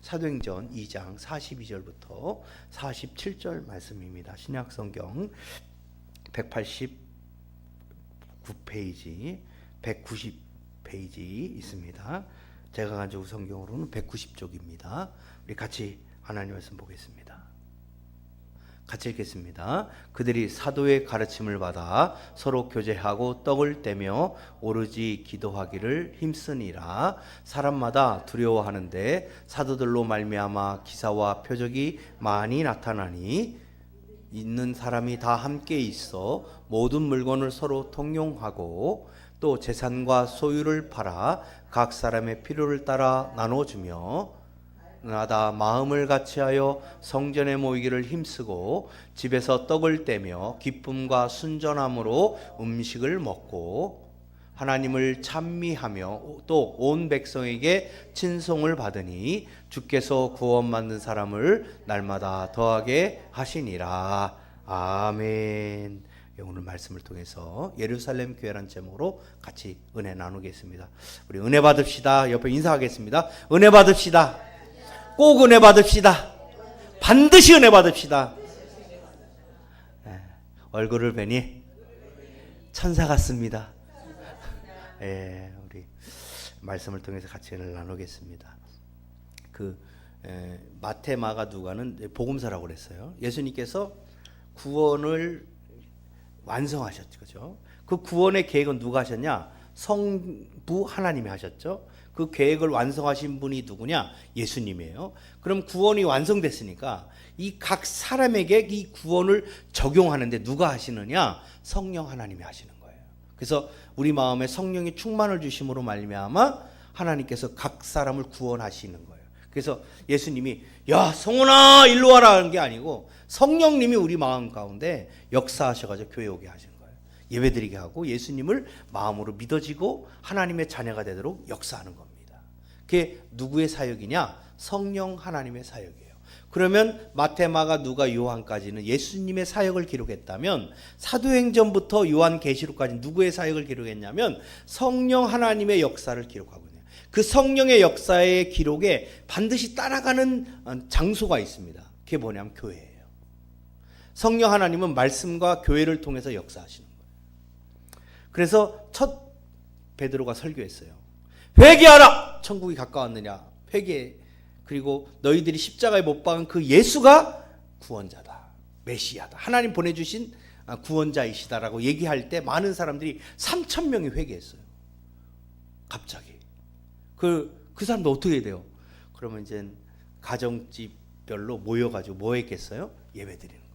사도행전 2장 42절부터 47절 말씀입니다. 신약 성경 189페이지, 190페이지 있습니다. 제가 가지고 성경으로는 190쪽입니다. 우리 같이 하나님 말씀 보겠습니다. 같이 읽겠습니다. 그들이 사도의 가르침을 받아 서로 교제하고 떡을 떼며 오로지 기도하기를 힘쓰니라 사람마다 두려워하는데 사도들로 말미암아 기사와 표적이 많이 나타나니 있는 사람이 다 함께 있어 모든 물건을 서로 통용하고 또 재산과 소유를 팔아 각 사람의 필요를 따라 나눠주며 나다 마음을 같이하여 성전에 모이기를 힘쓰고 집에서 떡을 떼며 기쁨과 순전함으로 음식을 먹고 하나님을 찬미하며 또 온 백성에게 친송을 받으니 주께서 구원 받는 사람을 날마다 더하게 하시니라 아멘. 예, 오늘 말씀을 통해서 예루살렘 교회란 제목으로 같이 은혜 나누겠습니다. 우리 은혜 받읍시다. 옆에 인사하겠습니다. 은혜 받읍시다. 꼭 은혜 받읍시다. 반드시 은혜 받읍시다. 예, 얼굴을 뵈니 천사 같습니다. 예, 우리 말씀을 통해서 같이 은혜를 나누겠습니다. 그 에, 마태, 마가, 누가는 복음서라고 그랬어요. 예수님께서 구원을 완성하셨죠? 그 구원의 계획은 누가 하셨냐? 성부 하나님이 하셨죠. 그 계획을 완성하신 분이 누구냐? 예수님이에요. 그럼 구원이 완성됐으니까 이 각 사람에게 이 구원을 적용하는데 누가 하시느냐? 성령 하나님이 하시는 거예요. 그래서 우리 마음에 성령의 충만을 주심으로 말미암아 하나님께서 각 사람을 구원하시는 거예요. 그래서 예수님이 야 성훈아 일로 와라 하는 게 아니고 성령님이 우리 마음 가운데 역사하셔가지고 교회 오게 하시는 거예요. 예배드리게 하고 예수님을 마음으로 믿어지고 하나님의 자녀가 되도록 역사하는 겁니다. 그게 누구의 사역이냐? 성령 하나님의 사역이에요. 그러면 마테마가 누가 요한까지는 예수님의 사역을 기록했다면 사도행전부터 요한 계시록까지 누구의 사역을 기록했냐면 성령 하나님의 역사를 기록하고 있네요. 그 성령의 역사의 기록에 반드시 따라가는 어, 장소가 있습니다. 그게 뭐냐면 교회예요. 성령 하나님은 말씀과 교회를 통해서 역사하시는 거예요. 그래서 첫 베드로가 설교했어요. 회개하라! 천국이 가까웠느냐? 회개. 그리고 너희들이 십자가에 못 박은 그 예수가 구원자다. 메시아다. 하나님 보내주신 아, 구원자이시다라고 얘기할 때 많은 사람들이 3천 명이 회개했어요. 갑자기. 그, 그 사람도 어떻게 돼요? 그러면 이제 가정집별로 모여가지고 뭐 했겠어요? 예배 드리는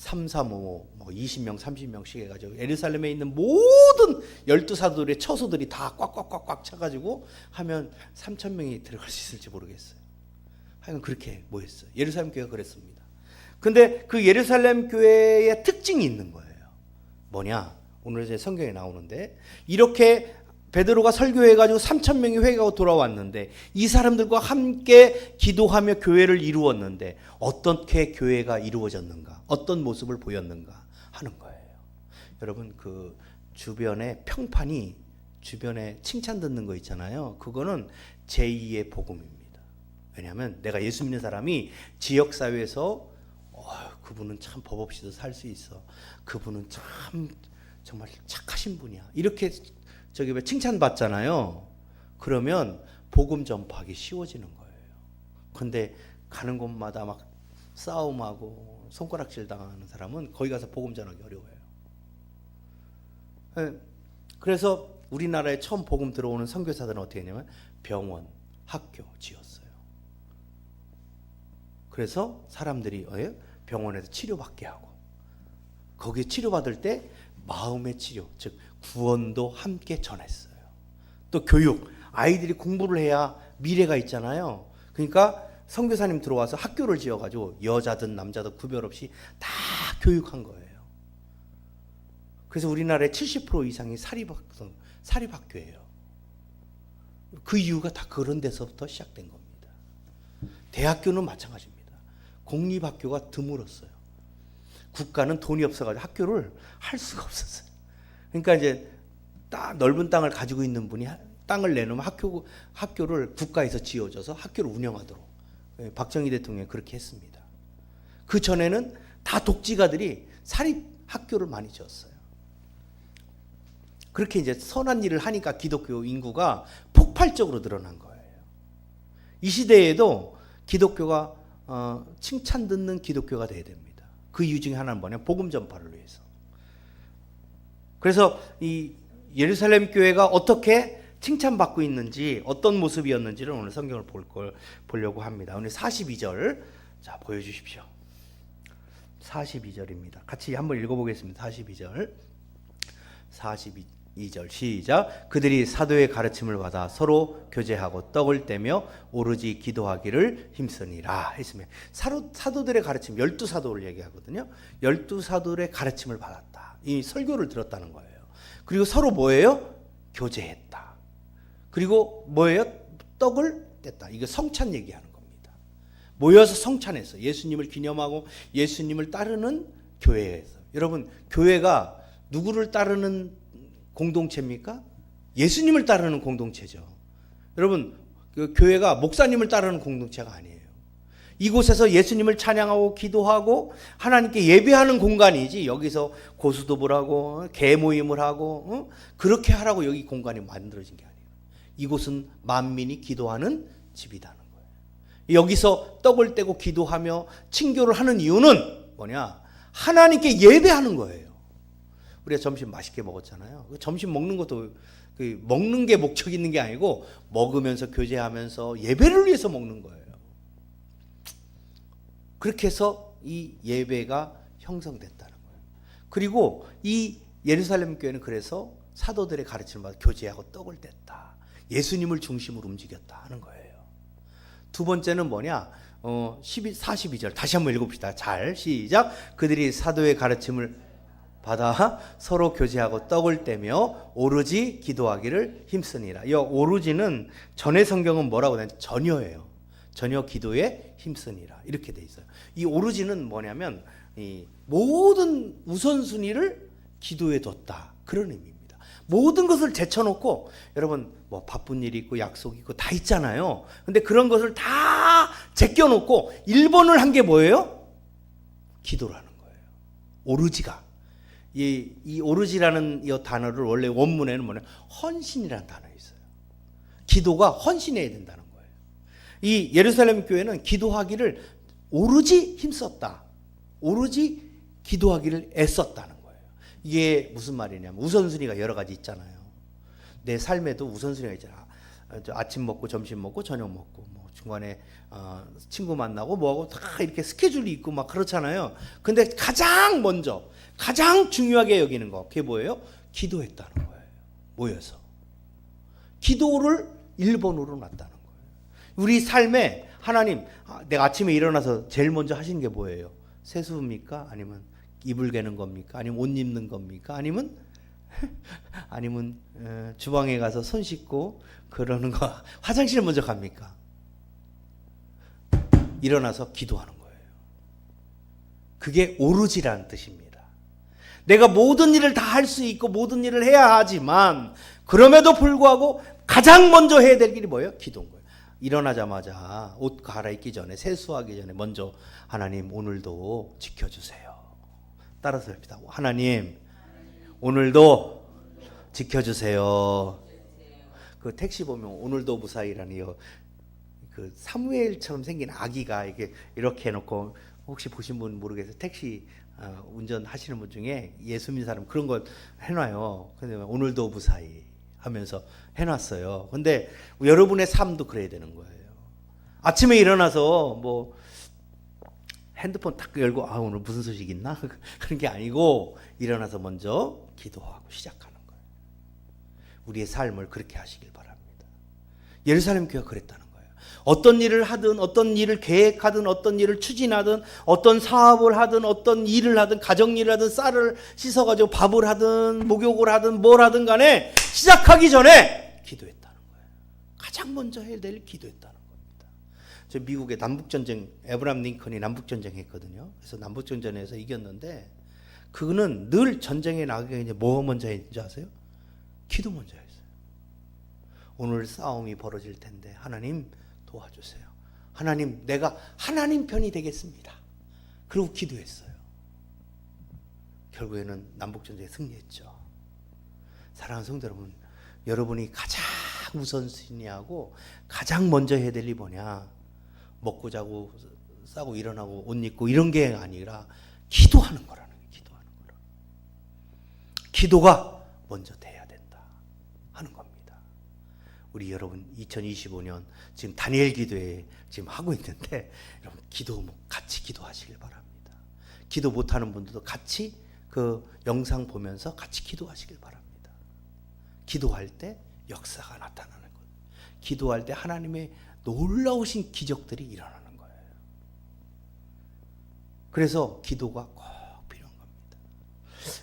3, 3, 5, 뭐 20명, 30명씩 해가지고 예루살렘에 있는 모든 열두 사도들의 처소들이 다 꽉꽉꽉꽉 차가지고 하면 3천 명이 들어갈 수 있을지 모르겠어요. 하여간 그렇게 모였어요. 예루살렘 교회가 그랬습니다. 근데 그 예루살렘 교회의 특징이 있는 거예요. 뭐냐? 오늘 제 성경에 나오는데 이렇게 베드로가 설교해 가지고 3천 명이 회개하고 돌아왔는데 이 사람들과 함께 기도하며 교회를 이루었는데 어떻게 교회가 이루어졌는가? 어떤 모습을 보였는가 하는 거예요. 여러분 그 주변에 평판이 주변에 칭찬 듣는 거 있잖아요. 그거는 제2의 복음입니다. 왜냐하면 내가 예수 믿는 사람이 지역 사회에서 어, 그분은 참 법 없이도 살 수 있어. 그분은 참 정말 착하신 분이야. 이렇게 저기 왜 칭찬 받잖아요. 그러면 복음 전파하기 쉬워지는 거예요. 근데 가는 곳마다 막 싸움하고 손가락질 당하는 사람은 거기 가서 복음 전하기 어려워요. 예. 그래서 우리나라에 처음 복음 들어오는 선교사들은 어떻게 했냐면 병원, 학교 지었어요. 그래서 사람들이 어, 병원에서 치료받게 하고 거기 치료받을 때 마음의 치료, 즉 구원도 함께 전했어요. 또 교육, 아이들이 공부를 해야 미래가 있잖아요. 그러니까 선교사님 들어와서 학교를 지어가지고 여자든 남자든 구별 없이 다 교육한 거예요. 그래서 우리나라의 70% 이상이 사립학 사립학교예요. 그 이유가 다 그런 데서부터 시작된 겁니다. 대학교는 마찬가지입니다. 공립학교가 드물었어요. 국가는 돈이 없어가지고 학교를 할 수가 없었어요. 그러니까 이제 딱 넓은 땅을 가지고 있는 분이 땅을 내놓으면 학교 학교를 국가에서 지어줘서 학교를 운영하도록 예, 박정희 대통령이 그렇게 했습니다. 그 전에는 다 독지가들이 사립 학교를 많이 지었어요. 그렇게 이제 선한 일을 하니까 기독교 인구가 폭발적으로 늘어난 거예요. 이 시대에도 기독교가 어, 칭찬 듣는 기독교가 돼야 됩니다. 그 이유 중에 하나는 뭐냐? 복음 전파를 위해서. 그래서 이 예루살렘 교회가 어떻게 칭찬받고 있는지 어떤 모습이었는지를 오늘 성경을 볼 걸 보려고 합니다. 오늘 42절 자 보여 주십시오. 42절입니다. 같이 한번 읽어 보겠습니다. 42절. 42 절 시작. 그들이 사도의 가르침을 받아 서로 교제하고 떡을 떼며 오로지 기도하기를 힘쓰니라 했으면 사도, 사도들의 가르침 열두 사도를 얘기하거든요. 열두 사도의 가르침을 받았다. 이 설교를 들었다는 거예요. 그리고 서로 뭐예요? 교제했다. 그리고 뭐예요? 떡을 뗐다. 이거 성찬 얘기하는 겁니다. 모여서 성찬했어. 예수님을 기념하고 예수님을 따르는 교회에서. 여러분, 교회가 누구를 따르는 공동체입니까? 예수님을 따르는 공동체죠. 여러분, 그 교회가 목사님을 따르는 공동체가 아니에요. 이곳에서 예수님을 찬양하고 기도하고 하나님께 예배하는 공간이지 여기서 고수도을 하고 개모임을 하고 어? 그렇게 하라고 여기 공간이 만들어진 게 아니에요. 이곳은 만민이 기도하는 집이라는 거예요. 여기서 떡을 떼고 기도하며 친교를 하는 이유는 뭐냐? 하나님께 예배하는 거예요. 우리가 점심 맛있게 먹었잖아요. 그 점심 먹는 것도 그 먹는 게 목적 있는 게 아니고 먹으면서 교제하면서 예배를 위해서 먹는 거예요. 그렇게 해서 이 예배가 형성됐다는 거예요. 그리고 이 예루살렘 교회는 그래서 사도들의 가르침을 받아 교제하고 떡을 뗐다. 예수님을 중심으로 움직였다 하는 거예요. 두 번째는 뭐냐? 어, 12, 42절 다시 한번 읽어봅시다. 잘 시작. 그들이 사도의 가르침을 받아 서로 교제하고 떡을 떼며 오로지 기도하기를 힘쓰니라. 이 오로지는 전의 성경은 뭐라고 하냐? 전혀예요. 전혀 기도에 힘쓰니라. 이렇게 돼 있어요. 이 오로지는 뭐냐면 이 모든 우선순위를 기도에 뒀다. 그런 의미입니다. 모든 것을 제쳐놓고 여러분 뭐 바쁜 일이 있고 약속 있고 다 있잖아요. 근데 그런 것을 다 제껴놓고 1번을 한 게 뭐예요? 기도라는 거예요. 오르지가. 이, 이 오르지라는 이 단어를 원래 원문에는 뭐냐? 헌신이라는 단어 있어요. 기도가 헌신해야 된다는 거예요. 이 예루살렘 교회는 기도하기를 오로지 힘썼다. 오로지 기도하기를 애썼다는 거예요. 이게 무슨 말이냐면 우선순위가 여러 가지 있잖아요. 내 삶에도 우선순위가 있잖아. 아침 먹고 점심 먹고 저녁 먹고 뭐 중간에 어, 친구 만나고 뭐하고 다 이렇게 스케줄이 있고 막 그렇잖아요. 근데 가장 먼저 가장 중요하게 여기는 거 그게 뭐예요? 기도했다는 거예요. 모여서 기도를 1번으로 놨다는 거예요. 우리 삶에 하나님 아, 내가 아침에 일어나서 제일 먼저 하시는 게 뭐예요? 세수입니까? 아니면 이불 개는 겁니까? 아니면 옷 입는 겁니까? 아니면 아니면 어, 주방에 가서 손 씻고 그러는 거 화장실 먼저 갑니까? 일어나서 기도하는 거예요. 그게 오르지라는 뜻입니다. 내가 모든 일을 다 할 수 있고 모든 일을 해야 하지만 그럼에도 불구하고 가장 먼저 해야 될 일이 뭐예요? 기도인 거예요. 일어나자마자 옷 갈아입기 전에 세수하기 전에 먼저 하나님 오늘도 지켜주세요. 따라서 합시다. 하나님 오늘도 지켜주세요. 그 택시 보면 오늘도 무사히라니 그 사무엘처럼 생긴 아기가 이게 이렇게 해놓고 혹시 보신 분 모르겠어요. 택시 어, 운전하시는 분 중에 예수 믿는 사람 그런 거 해놔요. 근데 오늘도 무사히 하면서 해놨어요. 근데 여러분의 삶도 그래야 되는 거예요. 아침에 일어나서 뭐 핸드폰 딱 열고 아 오늘 무슨 소식 있나 그런 게 아니고 일어나서 먼저 기도하고 시작하는 거예요. 우리의 삶을 그렇게 하시길 바랍니다. 예루살렘 교회가 그랬다는 거예요. 어떤 일을 하든 어떤 일을 계획하든 어떤 일을 추진하든 어떤 사업을 하든 어떤 일을 하든 가정 일을 하든 쌀을 씻어 가지고 밥을 하든 목욕을 하든 뭘 하든 간에 시작하기 전에 기도했다는 거예요. 가장 먼저 해야 될 기도했다는 겁니다. 저 미국의 남북 전쟁 에브람 링컨이 남북 전쟁 했거든요. 그래서 남북 전쟁에서 이겼는데 그거는 늘 전쟁에 나가기 전에 뭐 먼저 했는지 아세요? 기도 먼저 했어요. 오늘 싸움이 벌어질 텐데 하나님 도와주세요. 하나님 내가 하나님 편이 되겠습니다. 그리고 기도했어요. 결국에는 남북 전쟁에 승리했죠. 사랑하는 성도 여러분, 여러분이 가장 우선순위하고 가장 먼저 해야 될 일이 뭐냐? 먹고 자고 싸고 일어나고 옷 입고 이런 게 아니라 기도하는 거라는 거예요. 기도하는 거라. 기도가 먼저 돼야 된다 하는 겁니다. 우리 여러분 2025년 지금 다니엘 기도회 지금 하고 있는데 여러분 기도 뭐 같이 기도하시길 바랍니다. 기도 못하는 분들도 같이 그 영상 보면서 같이 기도하시길 바랍니다. 기도할 때 역사가 나타나는 것. 기도할 때 하나님의 놀라우신 기적들이 일어나는 거예요. 그래서 기도가 꼭 필요한 겁니다.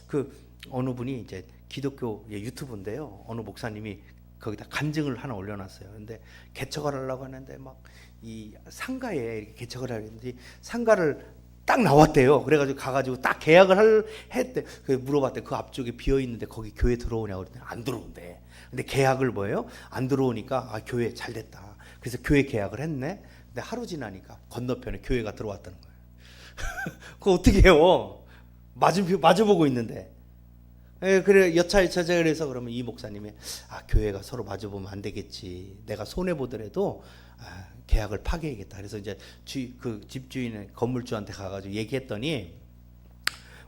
그 어느 분이 이제 기독교 예, 유튜브인데요. 어느 목사님이 거기다 간증을 하나 올려놨어요. 근데 개척을 하려고 하는데 막 이 상가에 이렇게 개척을 하는데 상가를 딱 나왔대요. 그래가지고 가가지고 딱 계약을 할 했대. 그 물어봤대. 그 앞쪽에 비어 있는데 거기 교회 들어오냐고 그랬더니 안 들어온대. 근데 계약을 뭐예요? 안 들어오니까 아 교회 잘 됐다. 그래서 교회 계약을 했네. 근데 하루 지나니까 건너편에 교회가 들어왔다는 거예요. 그거 어떻게 해요? 마주 마주보고 있는데. 예, 그래 여차 여차자 그래서 그러면 이 목사님이 아 교회가 서로 마주보면 안 되겠지. 내가 손해 보더라도 아, 계약을 파기해야겠다. 그래서 이제 주, 그 집주인의 건물주한테 가가지고 얘기했더니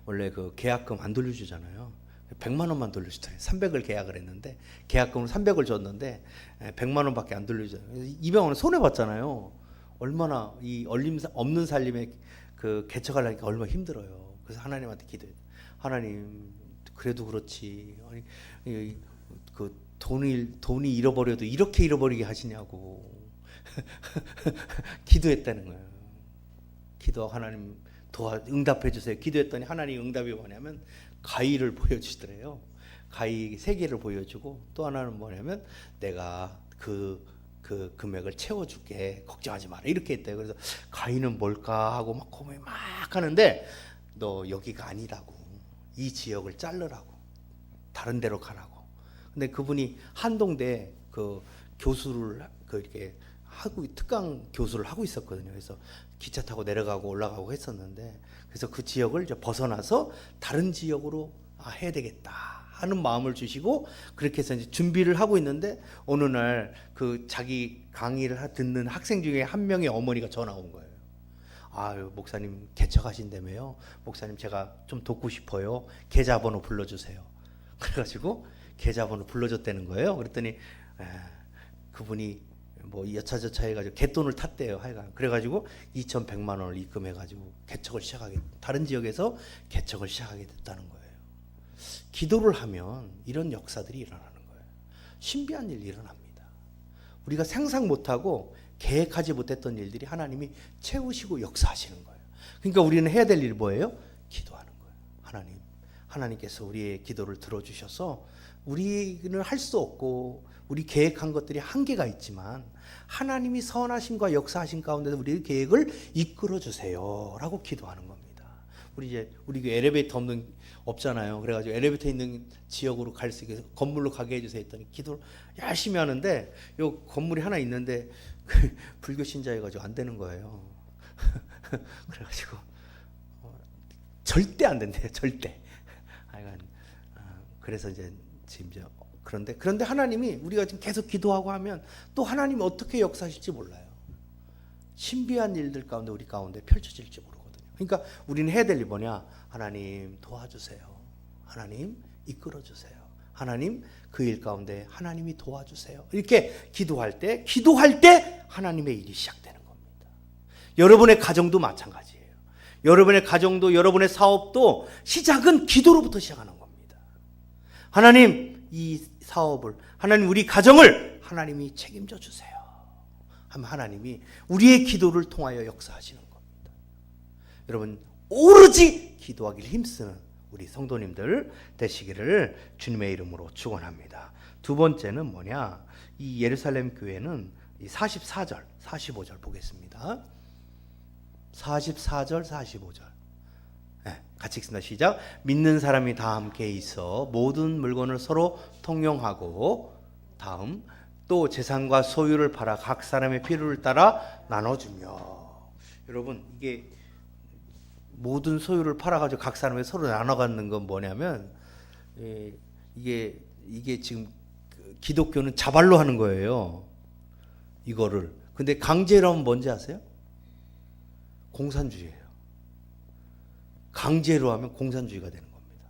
원래 그 계약금 안 돌려주잖아요. 100만 원만 돌려주더래요. 300을 계약을 했는데 계약금을 300을 줬는데 100만 원밖에 안 돌려주잖아요. 200만 원 손해 봤잖아요. 얼마나 이 얼림 없는 살림에 그 개척하려니까 얼마나 힘들어요. 그래서 하나님한테 기도해. 하나님 그래도 그렇지. 아니 이- 그 돈이 돈이 잃어버려도 이렇게 잃어버리게 하시냐고 기도했다는 거예요. 기도 하나님 도와 응답해 주세요. 기도했더니 하나님 응답이 뭐냐면 가위를 보여주시더래요. 가위 세 개를 보여주고 또 하나는 뭐냐면 내가 그, 그 금액을 채워줄게. 걱정하지 마라. 이렇게 했대요. 그래서 가위는 뭘까 하고 막 고민 막 하는데 너 여기가 아니라고. 이 지역을 자르라고. 다른 데로 가라고. 근데 그분이 한동대 그 교수를 그 이렇게 하고 특강 교수를 하고 있었거든요. 그래서 기차 타고 내려가고 올라가고 했었는데 그래서 그 지역을 이제 벗어나서 다른 지역으로 아, 해야 되겠다 하는 마음을 주시고 그렇게 해서 이제 준비를 하고 있는데 어느 날 그 자기 강의를 하- 듣는 학생 중에 한 명의 어머니가 전화 온 거예요. 아유 목사님 개척하신다며요. 목사님 제가 좀 돕고 싶어요. 계좌번호 불러주세요. 그래가지고 계좌번호 불러줬다는 거예요. 그랬더니 에, 그분이 뭐 여차저차 해가지고 개돈을 탔대요. 하여간 그래가지고 2,100만 원을 입금해가지고 개척을 시작하게 다른 지역에서 개척을 시작하게 됐다는 거예요. 기도를 하면 이런 역사들이 일어나는 거예요. 신비한 일이 일어납니다. 우리가 상상 못하고 계획하지 못했던 일들이 하나님이 채우시고 역사하시는 거예요. 그러니까 우리는 해야 될일 뭐예요? 기도하는 거예요. 하나님, 하나님께서 우리의 기도를 들어주셔서 우리는 할 수 없고 우리 계획한 것들이 한계가 있지만 하나님이 선하심과 역사하심 가운데서 우리의 계획을 이끌어 주세요라고 기도하는 겁니다. 우리 이제 우리 그 엘리베이터 없는 없잖아요. 그래가지고 엘리베이터 있는 지역으로 갈 수 있게 건물로 가게 해주세요 했더니 기도를 열심히 하는데 요 건물이 하나 있는데 그 불교 신자여가지고 안 되는 거예요. 그래가지고 어, 절대 안 된대요. 절대. 하여간 아, 그래서 이제 지금 이제 그런데 그런데 하나님이 우리가 지금 계속 기도하고 하면 또 하나님이 어떻게 역사하실지 몰라요. 신비한 일들 가운데 우리 가운데 펼쳐질지 모르거든요. 그러니까 우리는 해야 될일 뭐냐? 하나님 도와주세요. 하나님 이끌어 주세요. 하나님 그 일 가운데 하나님이 도와주세요. 이렇게 기도할 때 기도할 때 하나님의 일이 시작되는 겁니다. 여러분의 가정도 마찬가지예요. 여러분의 가정도 여러분의 사업도 시작은 기도로부터 시작하는 겁니다. 하나님 이 사업을 하나님 우리 가정을 하나님이 책임져 주세요. 하면 하나님이 우리의 기도를 통하여 역사하시는 겁니다. 여러분 오로지 기도하기를 힘쓰는 우리 성도님들 되시기를 주님의 이름으로 축원합니다. 두 번째는 뭐냐? 이 예루살렘 교회는 이 44절, 45절 보겠습니다. 44절, 45절. 네, 같이 읽습니다. 시작. 믿는 사람이 다 함께 있어 모든 물건을 서로 통용하고 다음 또 재산과 소유를 팔아 각 사람의 필요를 따라 나눠주며 여러분 이게 모든 소유를 팔아가지고 각 사람의 서로 나눠 갖는 건 뭐냐면 예, 이게 이게 지금 그 기독교는 자발로 하는 거예요. 이거를 근데 강제로 하면 뭔지 아세요? 공산주의예요. 강제로 하면 공산주의가 되는 겁니다.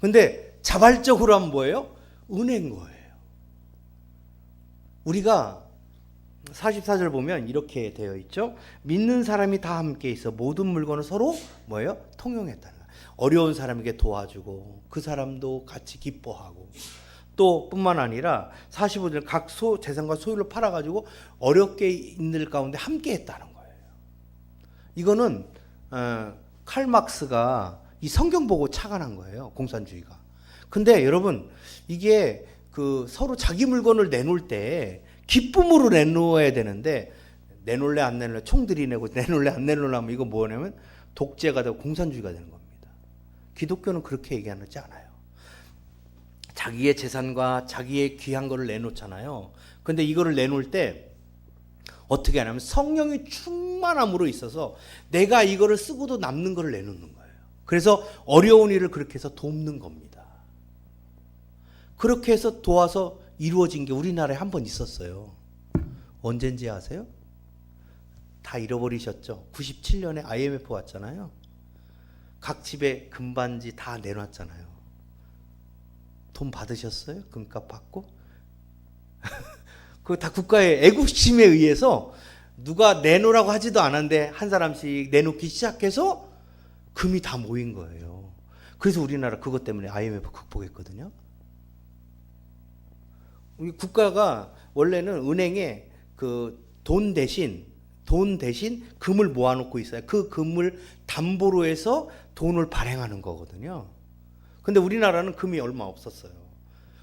근데 자발적으로 하면 뭐예요? 은행 거예요. 우리가 44절 보면 이렇게 되어 있죠. 믿는 사람이 다 함께 있어 모든 물건을 서로 뭐예요? 통용했다는 거예요. 어려운 사람에게 도와주고 그 사람도 같이 기뻐하고 또 뿐만 아니라 45절 각 소, 재산과 소유를 팔아 가지고 어렵게 있는 가운데 함께 했다는 거예요. 이거는 어, 칼 막스가 이 성경 보고 착안한 거예요. 공산주의가. 근데 여러분 이게 그 서로 자기 물건을 내놓을 때 기쁨으로 내놓아야 되는데 내놓을래 안 내놓을래 총 들이내고 내놓을래 안 내놓을래 하면 이거 뭐냐면 독재가 되고 공산주의가 되는 겁니다. 기독교는 그렇게 얘기하지 않아요. 자기의 재산과 자기의 귀한 거를 내놓잖아요. 근데 이거를 내놓을 때 어떻게 하냐면 성령이 충만함으로 있어서 내가 이거를 쓰고도 남는 거를 내놓는 거예요. 그래서 어려운 일을 그렇게 해서 돕는 겁니다. 그렇게 해서 도와서 이루어진 게 우리나라에 한 번 있었어요. 언젠지 아세요? 다 잃어버리셨죠? 97년에 IMF 왔잖아요. 각 집에 금반지 다 내놨잖아요. 돈 받으셨어요? 금값 받고? 그거 다 국가의 애국심에 의해서 누가 내놓으라고 하지도 않았는데 한 사람씩 내놓기 시작해서 금이 다 모인 거예요. 그래서 우리나라 그것 때문에 IMF 극복했거든요. 우리 국가가 원래는 은행에 그 돈 대신 돈 대신 금을 모아놓고 있어요. 그 금을 담보로 해서 돈을 발행하는 거거든요. 근데 우리나라는 금이 얼마 없었어요.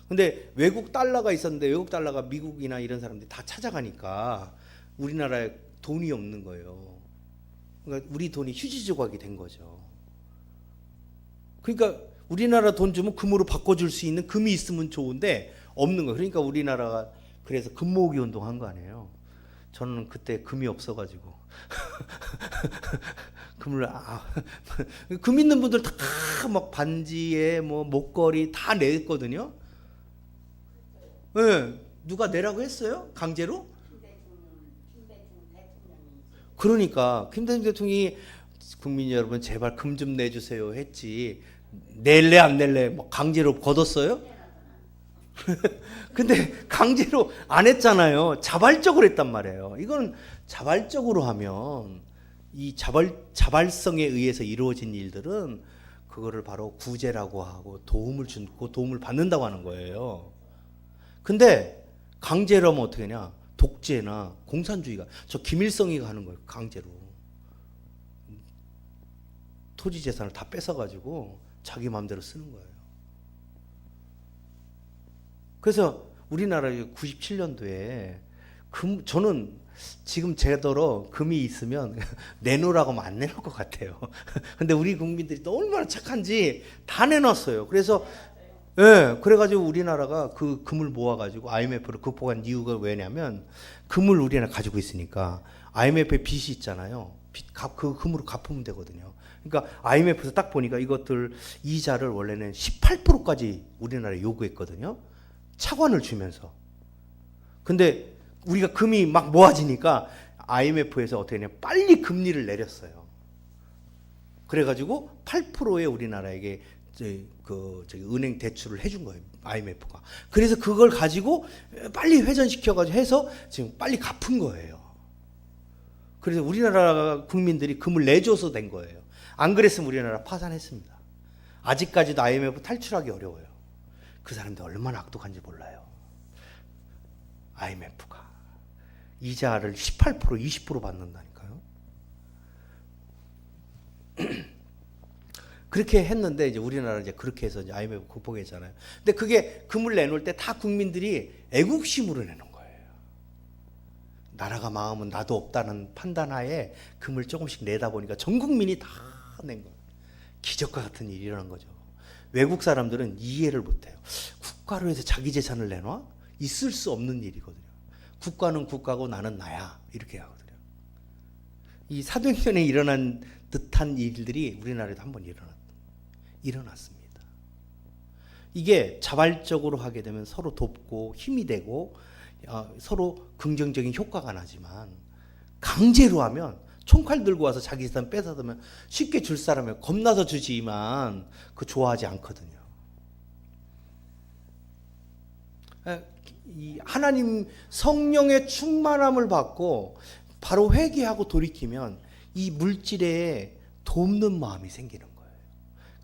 근데 외국 달러가 있었는데 외국 달러가 미국이나 이런 사람들이 다 찾아가니까 우리나라에 돈이 없는 거예요. 그러니까 우리 돈이 휴지 조각이 된 거죠. 그러니까 우리나라 돈 주면 금으로 바꿔줄 수 있는 금이 있으면 좋은데 없는 거예요. 그러니까 우리나라가 그래서 금 모으기 운동한 거 아니에요. 저는 그때 금이 없어가지고 금을 아, 금 있는 분들 다 막 반지에 뭐 목걸이 다 냈거든요. 예, 네, 누가 내라고 했어요? 강제로? 그러니까 김대중 대통령이 국민 여러분 제발 금 좀 내주세요 했지 낼래 안 낼래 뭐 강제로 걷었어요? 근데 강제로 안 했잖아요. 자발적으로 했단 말이에요. 이건 자발적으로 하면 이 자발 자발성에 의해서 이루어진 일들은 그거를 바로 구제라고 하고 도움을 주고 도움을 받는다고 하는 거예요. 근데 강제로 하면 어떻게 하냐? 독재나 공산주의가 저 김일성이가 하는 거예요. 강제로 토지 재산을 다 뺏어 가지고 자기 마음대로 쓰는 거예요. 그래서 우리나라 97년도에 금 저는 지금 제대로 금이 있으면 내놓으라고 하면 안 내놓을 것 같아요. 근데 우리 국민들이 또 얼마나 착한지 다 내놨어요. 그래서 예, 네, 그래가지고 우리나라가 그 금을 모아가지고 IMF를 극복한 이유가 왜냐면 금을 우리나라 가지고 있으니까 IMF에 빚이 있잖아요. 빚, 그 금으로 갚으면 되거든요. 그러니까 IMF에서 딱 보니까 이것들 이자를 원래는 18%까지 우리나라에 요구했거든요. 차관을 주면서. 근데 우리가 금이 막 모아지니까 IMF에서 어떻게 했냐 빨리 금리를 내렸어요. 그래가지고 8%에 우리나라에게 그 저기 은행 대출을 해준 거예요. IMF가. 그래서 그걸 가지고 빨리 회전시켜가지고 해서 지금 빨리 갚은 거예요. 그래서 우리나라 국민들이 금을 내줘서 된 거예요. 안 그랬으면 우리나라 파산했습니다. 아직까지도 IMF 탈출하기 어려워요. 그 사람들 얼마나 악독한지 몰라요. IMF가 이자를 18% 20% 받는다니까요. 그렇게 했는데 이제 우리나라 이제 그렇게 해서 이제 IMF 극복했잖아요. 근데 그게 금을 내놓을 때 다 국민들이 애국심으로 내는 거예요. 나라가 망하면 나도 없다는 판단하에 금을 조금씩 내다 보니까 전 국민이 다 낸 거예요. 기적과 같은 일이 일어난 거죠. 외국 사람들은 이해를 못해요. 국가로 해서 자기 재산을 내놔? 있을 수 없는 일이거든요. 국가는 국가고 나는 나야 이렇게 하거든요. 이 사도행전에 일어난 듯한 일들이 우리나라에도 한번 일어났 일어났습니다. 이게 자발적으로 하게 되면 서로 돕고 힘이 되고 어, 서로 긍정적인 효과가 나지만 강제로 하면 총칼 들고 와서 자기 사람 뺏어들면 쉽게 줄 사람이 겁나서 주지만 그 좋아하지 않거든요. 하나님 성령의 충만함을 받고 바로 회개하고 돌이키면 이 물질에 돕는 마음이 생기는 거예요.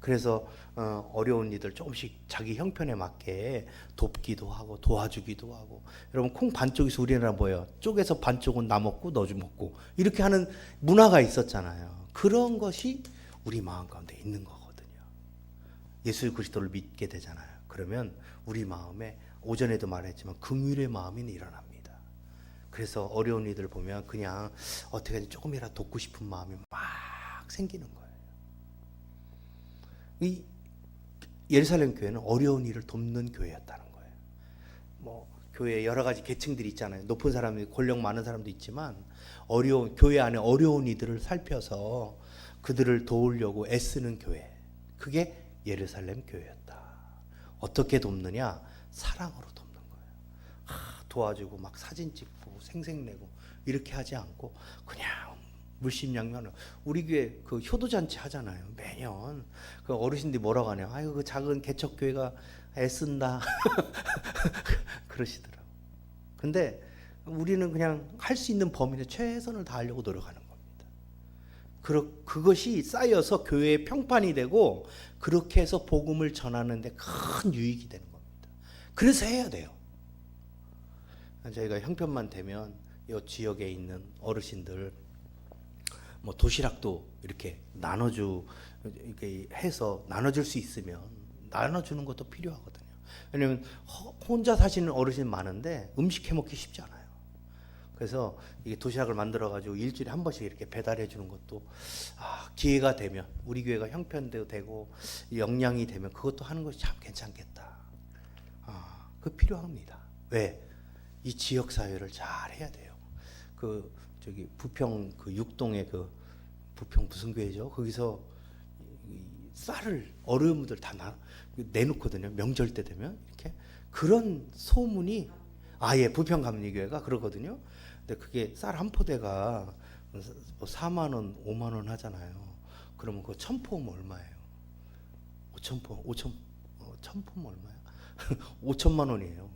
그래서 어, 어려운 이들 조금씩 자기 형편에 맞게 돕기도 하고 도와주기도 하고 여러분 콩 반쪽에서 우리나라 뭐예요? 쪼개서 반쪽은 나 먹고 너 좀 먹고 이렇게 하는 문화가 있었잖아요. 그런 것이 우리 마음 가운데 있는 거거든요. 예수 그리스도를 믿게 되잖아요. 그러면 우리 마음에 오전에도 말했지만 긍휼의 마음이 일어납니다. 그래서 어려운 이들 보면 그냥 어떻게든 조금이라도 돕고 싶은 마음이 막 생기는 거예요. 이 예루살렘 교회는 어려운 일을 돕는 교회였다는 거예요. 뭐 교회 여러 가지 계층들이 있잖아요. 높은 사람이 권력 많은 사람도 있지만 어려운 교회 안에 어려운 이들을 살펴서 그들을 도우려고 애쓰는 교회. 그게 예루살렘 교회였다. 어떻게 돕느냐? 사랑으로 돕는 거예요. 아, 도와주고 막 사진 찍고 생색내고 이렇게 하지 않고 그냥 물심양면 우리 교회 그 효도 잔치 하잖아요 매년. 그 어르신들이 뭐라고 하냐? 아유 그 작은 개척 교회가 애쓴다. 그러시더라고. 근데 우리는 그냥 할 수 있는 범위 내 최선을 다하려고 노력하는 겁니다. 그러, 그것이 쌓여서 교회의 평판이 되고 그렇게 해서 복음을 전하는 데 큰 유익이 되는 겁니다. 그래서 해야 돼요. 저희가 형편만 되면 이 지역에 있는 어르신들 뭐 도시락도 이렇게 나눠주 이렇게 해서 나눠줄 수 있으면 나눠주는 것도 필요하거든요. 왜냐면 허- 혼자 사시는 어르신 많은데 음식 해 먹기 쉽지 않아요. 그래서 이게 도시락을 만들어 가지고 일주일에 한 번씩 이렇게 배달해 주는 것도 아, 기회가 되면 우리 교회가 형편도 되고 역량이 되면 그것도 하는 것이 참 괜찮겠다. 아, 그 필요합니다. 왜? 이 지역 사회를 잘 해야 돼요. 그 저기 부평 그 육동의 그 부평 무슨 교회죠? 거기서 이 쌀을 어려운들 다 나, 내놓거든요. 명절 때 되면 이렇게 그런 소문이 아예 부평 감리교회가 그러거든요. 근데 그게 쌀 한 포대가 뭐 4만 원, 5만 원 하잖아요. 그러면 그 천포면 얼마예요? 5천 포, 5천 어, 천 포면 얼마야? 5천만 원이에요.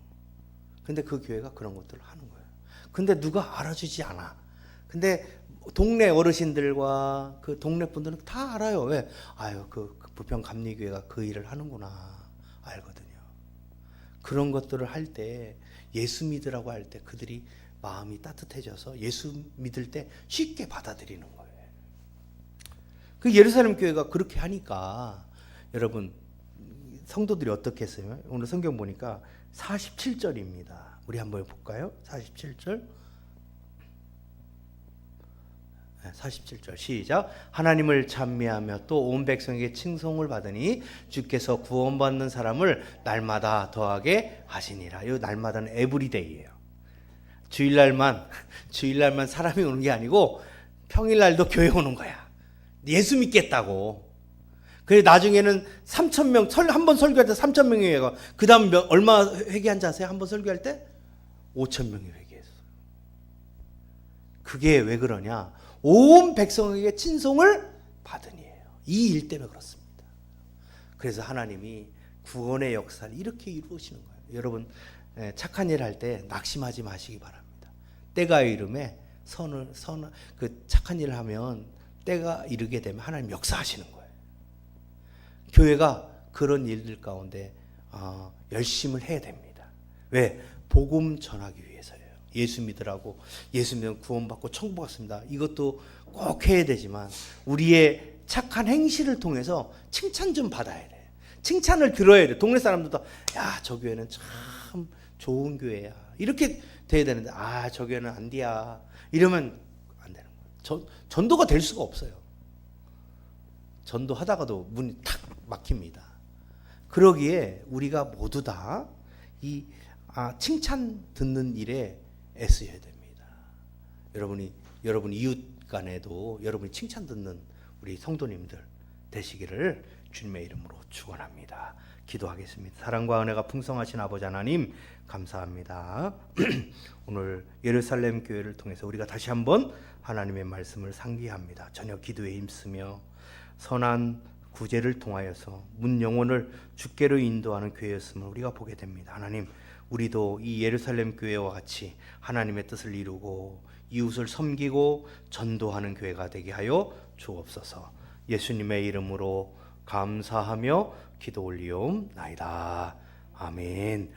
근데 그 교회가 그런 것들을 하는 거예요. 근데 누가 알아주지 않아. 근데 동네 어르신들과 그 동네 분들은 다 알아요. 왜? 아유, 그, 그 부평 감리교회가 그 일을 하는구나. 알거든요. 그런 것들을 할 때 예수 믿으라고 할 때 그들이 마음이 따뜻해져서 예수 믿을 때 쉽게 받아들이는 거예요. 그 예루살렘 교회가 그렇게 하니까 여러분 성도들이 어떻게 했어요? 오늘 성경 보니까 47절입니다. 우리 한번 볼까요? 47절. 47절 시작 하나님을 찬미하며 또 온 백성에게 칭송을 받으니 주께서 구원받는 사람을 날마다 더하게 하시니라. 이 날마다는 에브리데이예요. 주일날만 주일날만 사람이 오는 게 아니고 평일날도 교회 오는 거야. 예수 믿겠다고. 그래 나중에는 3천 명, 한번 설교할 때 3천 명이 회가. 그다음 몇- 얼마 회개한 지 아세요? 한 번 설교할 때 5천 명이 회개했어. 그게 왜 그러냐? 온 백성에게 친송을 받으니에요. 이 일 때문에 그렇습니다. 그래서 하나님이 구원의 역사를 이렇게 이루시는 거예요. 여러분 에, 착한 일 할 때 낙심하지 마시기 바랍니다. 때가 이름에 선을 선 그 착한 일을 하면 때가 이르게 되면 하나님 역사하시는 거예요. 교회가 그런 일들 가운데 어, 열심을 해야 됩니다. 왜? 복음 전하기 위해서예요. 예수 믿으라고 예수 믿으면 구원받고 천국 갔습니다. 이것도 꼭 해야 되지만 우리의 착한 행실을 통해서 칭찬 좀 받아야 돼. 칭찬을 들어야 돼. 동네 사람들도 야, 저 교회는 참 좋은 교회야. 이렇게 돼야 되는데 아, 저 교회는 안 돼야. 이러면 안 되는 거예요. 전, 전도가 될 수가 없어요. 전도하다가도 문이 탁 막힙니다. 그러기에 우리가 모두 다 이 아, 칭찬 듣는 일에 애써야 됩니다. 여러분이 여러분 이웃 간에도 여러분이 칭찬 듣는 우리 성도님들 되시기를 주님의 이름으로 축원합니다. 기도하겠습니다. 사랑과 은혜가 풍성하신 아버지 하나님 감사합니다. 오늘 예루살렘 교회를 통해서 우리가 다시 한번 하나님의 말씀을 상기합니다. 저녁 기도에 힘쓰며 선한 구제를 통하여서 문 영혼을 주께로 인도하는 교회였음을 우리가 보게 됩니다. 하나님, 우리도 이 예루살렘 교회와 같이 하나님의 뜻을 이루고 이웃을 섬기고 전도하는 교회가 되게 하여 주옵소서. 예수님의 이름으로 감사하며 기도 올리옵나이다. 아멘.